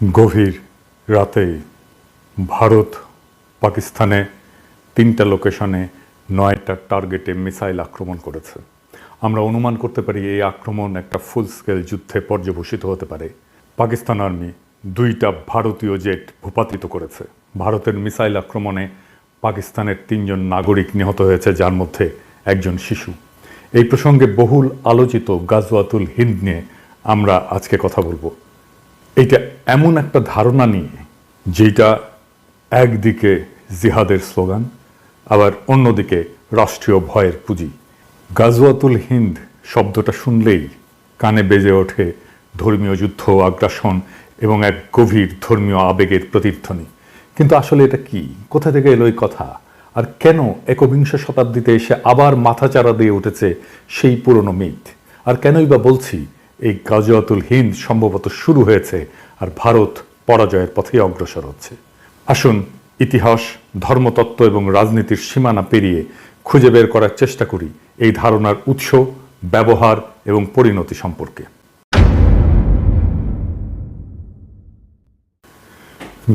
গভীর রাতে ভারত, পাকিস্তানে তিনটা লোকেশনে নয়টা টার্গেটে মিসাইল আক্রমণ করেছে। আমরা অনুমান করতে পারি এই আক্রমণ একটা ফুল স্কেল যুদ্ধে পর্যবসিত হতে পারে। পাকিস্তান আর্মি দুইটা ভারতীয় জেট ভূপাতিত করেছে। ভারতের মিসাইল আক্রমণে পাকিস্তানের তিনজন নাগরিক নিহত হয়েছে, যার মধ্যে একজন শিশু। এই প্রসঙ্গে বহুল আলোচিত গাজওয়াতুল হিন্দ নিয়ে আমরা আজকে কথা বলব। এইটা এমন একটা ধারণা নিয়ে যেটা একদিকে জিহাদের স্লোগান, আবার অন্যদিকে রাষ্ট্রীয় ভয়ের পুঁজি। গাজওয়াতুল হিন্দ শব্দটা শুনলেই কানে বেজে ওঠে ধর্মীয় যুদ্ধ, আগ্রাসন এবং এক গভীর ধর্মীয় আবেগের প্রতিধ্বনি। কিন্তু আসলে এটা কি? কোথা থেকে এলো এই কথা? আর কেন একবিংশ শতাব্দীতে এসে আবার মাথাচাড়া দিয়ে উঠেছে সেই পুরনো মিথ? আর কেনই বা বলছি এই গাজওয়াতুল হিন্দ সম্ভবত শুরু হয়েছে আর ভারত পরাজয়ের পথে অগ্রসর হচ্ছে। আসুন ইতিহাস, ধর্মতত্ত্ব এবং রাজনীতির সীমানা পেরিয়ে খুঁজে বের করার চেষ্টা করি এই ধারণার উৎস, ব্যবহার এবং পরিণতি সম্পর্কে।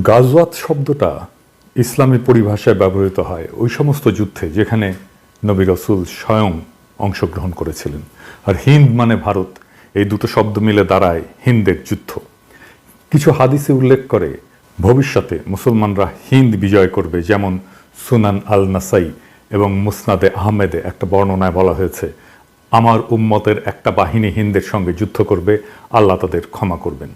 গাজওয়াত শব্দটা ইসলামী পরিভাষায় ব্যবহৃত হয় ওই সমস্ত যুদ্ধে যেখানে নবী রসুল স্বয়ং অংশগ্রহণ করেছিলেন। আর হিন্দ মানে ভারত। এই দুটো শব্দ মিলে দাঁড়ায় হিন্দের যুদ্ধ। কিছু হাদিসে উল্লেখ করে, ভবিষ্যতে মুসলমানরা হিন্দ বিজয় করবে যেমন সুনান আল নাসাই এবং মুসনাদে আহমেদে একটা বর্ণনায় বলা হয়েছে, আমার উম্মতের একটা বাহিনী হিন্দের সঙ্গে যুদ্ধ করবে, আল্লাহ তাদের ক্ষমা করবেন।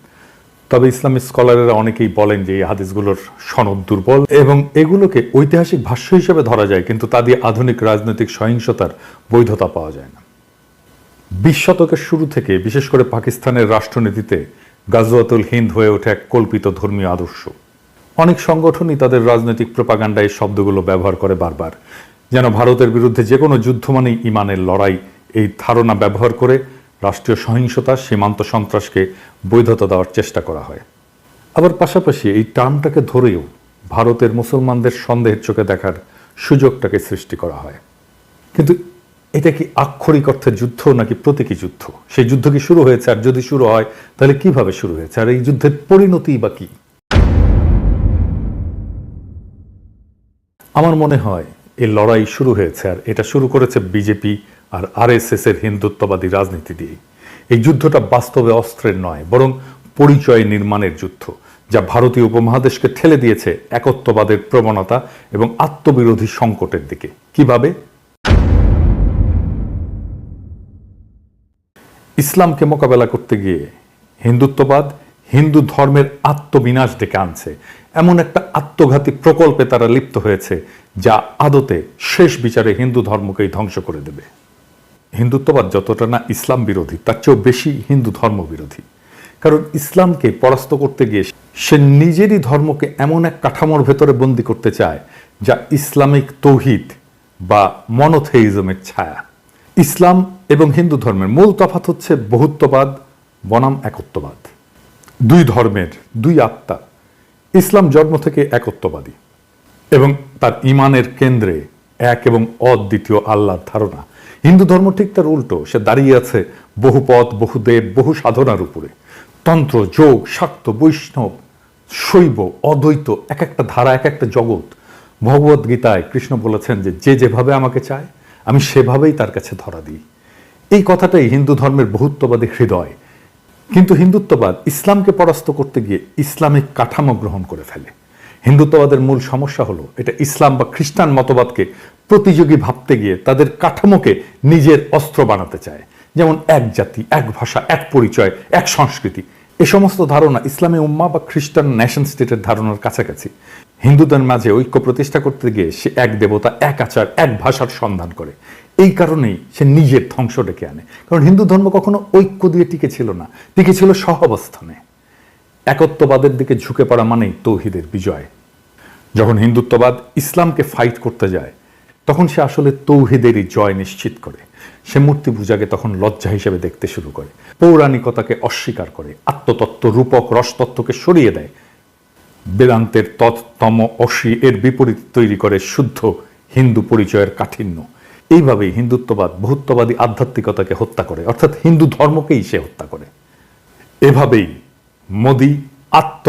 তবে ইসলামিক স্কলারেরা অনেকেই বলেন যে এই হাদিসগুলোর সনদ দুর্বল এবং এগুলোকে ঐতিহাসিক ভাষ্য হিসেবে ধরা যায়, কিন্তু তা দিয়ে আধুনিক রাজনৈতিক সহিংসতার বৈধতা পাওয়া যায় না। বিশ শতকের শুরু থেকে, বিশেষ করে পাকিস্তানের রাষ্ট্রনীতিতে, গাজওয়াতুল হিন্দ হয়ে ওঠে এক কল্পিত ধর্মীয় আদর্শ। অনেক সংগঠনই তাদের রাজনৈতিক প্রপাগান্ডায় শব্দগুলো ব্যবহার করে বারবার। যেন ভারতের বিরুদ্ধে যে কোনো যুদ্ধ মানেই ইমানের লড়াই, এই ধারণা ব্যবহার করে রাষ্ট্রীয় সহিংসতা, সীমান্ত সন্ত্রাসকে বৈধতা দেওয়ার চেষ্টা করা হয়। আবার পাশাপাশি এই টার্মটাকে ধরেও ভারতের মুসলমানদের সন্দেহের চোখে দেখার সুযোগটাকে সৃষ্টি করা হয়। কিন্তু এটা কি আক্ষরিক অর্থে যুদ্ধ নাকি প্রতীকী যুদ্ধ? সেই যুদ্ধ কি শুরু হয়েছে? আর যদি শুরু হয়, তাহলে কীভাবে শুরু হয়েছে? আর এই যুদ্ধের পরিণতি বা কি? আমার মনে হয় এই লড়াই শুরু হয়েছে আর এটা শুরু করেছে বিজেপি আর আরএসএস এর হিন্দুত্ববাদী রাজনীতি দিয়ে এই যুদ্ধটা বাস্তবে অস্ত্রের নয়, বরং পরিচয় নির্মাণের যুদ্ধ, যা ভারতীয় উপমহাদেশকে ঠেলে দিয়েছে একত্ববাদের প্রবণতা এবং আত্মবিরোধী সংকটের দিকে। কীভাবে? ইসলামকে মোকাবেলা করতে গিয়ে হিন্দুত্ববাদ হিন্দু ধর্মের আত্মবিনাশ ডেকে আনছে। এমন একটা আত্মঘাতী প্রকল্পে তারা লিপ্ত হয়েছে, যা আদতে শেষ বিচারে হিন্দু ধর্মকেই ধ্বংস করে দেবে। হিন্দুত্ববাদ যতটা না ইসলাম বিরোধী, তার চেয়েও বেশি হিন্দু ধর্ম বিরোধী। কারণ ইসলামকে পরাস্ত করতে গিয়ে সে নিজেরই ধর্মকে এমন এক কাঠামোর ভেতরে বন্দি করতে চায়, যা ইসলামিক তৌহিদ বা মনোথেইজমের ছায়া। ইসলাম এবং হিন্দু ধর্মের মূল তফাত হচ্ছে বহুত্ববাদ, বনাম একত্ববাদ। দুই ধর্মের দুই আত্মা, ইসলাম জন্ম থেকে একত্ববাদী এবং তার ইমানের কেন্দ্রে এক এবং অদ্বিতীয় আল্লাহর ধারণা। হিন্দু ধর্ম ঠিক তার উল্টো, সে দাঁড়িয়ে আছে বহু পথ, বহু দেব, বহু সাধনার উপরে। তন্ত্র, যোগ, শাক্ত, বৈষ্ণব, শৈব, অদ্বৈত, এক একটা ধারা, এক একটা জগৎ। ভগবত গীতায় কৃষ্ণ বলেছেন যে যে যেভাবে আমাকে চায় আমি সেভাবেই তার কাছে ধরা দিই। এই কথাটাই হিন্দু ধর্মের বহুত্ববাদী হৃদয়। কিন্তু হিন্দুত্ববাদ ইসলামকে পরাস্ত করতে গিয়ে ইসলামিক কাঠামো গ্রহণ করে ফেলে। হিন্দুত্ববাদের মূল সমস্যা হলো, এটা ইসলাম বা খ্রিস্টান মতবাদকে প্রতিযোগী ভাবতে গিয়ে তাদের কাঠামোকে নিজের অস্ত্র বানাতে চায়। যেমন এক জাতি, এক ভাষা, এক পরিচয়, এক সংস্কৃতি। এ সমস্ত ধারণা ইসলামী উম্মা বা খ্রিস্টান ন্যাশন স্টেটের ধারণার কাছাকাছি। হিন্দুদের মাঝে ঐক্য প্রতিষ্ঠা করতে গিয়ে সে এক দেবতা, এক আচার, এক ভাষার সন্ধান করে। এই কারণেই সে নিজের ধ্বংস ডেকে আনে। কারণ হিন্দু ধর্ম কখনো ঐক্য দিয়ে টিকে ছিল না। টিকে ছিল সহাবস্থানে। একত্ববাদের দিকে ঝুঁকে পড়া মানেই তৌহিদের বিজয়। যখন হিন্দুত্ববাদ ইসলামকে ফাইট করতে যায়, তখন সে আসলে তৌহিদেরই জয় নিশ্চিত করে। সে মূর্তি পূজাকে তখন লজ্জা হিসেবে দেখতে শুরু করে। পৌরাণিকতাকে অস্বীকার করে। আত্মতত্ত্ব, রূপক, রসতত্ত্বকে সরিয়ে দেয়। বেদান্তের তৎতম অসি এর বিপরীত তৈরি করে শুদ্ধ হিন্দু পরিচয়ের কাঠিন্য। এইভাবেই হিন্দুত্ববাদ, বহুত্ববাদী আধ্যাত্মিকতাকে হত্যা করে। অর্থাৎ হিন্দু ধর্মকেই সে হত্যা করে। এভাবেই মোদি আত্ম